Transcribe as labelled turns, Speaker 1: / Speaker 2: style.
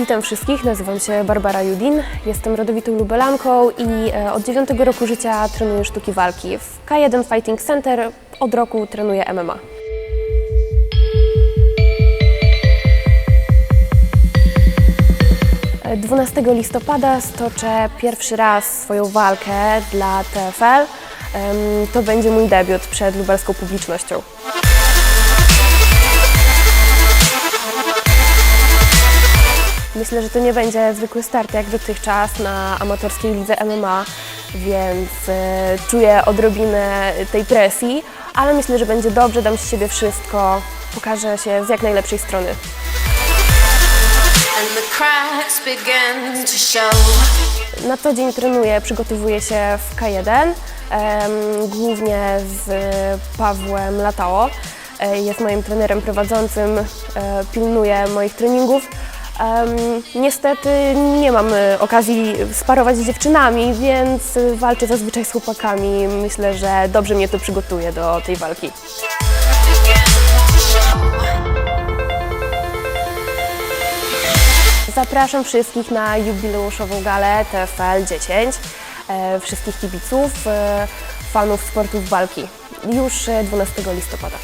Speaker 1: Witam wszystkich, nazywam się Barbara Judin, jestem rodowitą lubelanką i e, od 9 roku życia trenuję sztuki walki. W K1 Fighting Center od roku trenuję MMA. 12 listopada stoczę pierwszy raz swoją walkę dla TFL. To będzie mój debiut przed lubelską publicznością. Myślę, że to nie będzie zwykły start jak dotychczas na amatorskiej lidze MMA, więc e, czuję odrobinę tej presji, ale myślę, że będzie dobrze, dam z siebie wszystko, pokażę się z jak najlepszej strony. Na co dzień trenuję, przygotowuję się w K1, em, głównie z Pawłem Latało. E, Jest moim trenerem prowadzącym, e, pilnuje moich treningów. Em, niestety nie mam e, okazji sparować z dziewczynami, więc walczę zazwyczaj z chłopakami. Myślę, że dobrze mnie to przygotuje do tej walki. Zapraszam wszystkich na jubileuszową galę TFL 10, e, wszystkich kibiców, e, fanów sportów walki już e, 12 listopada.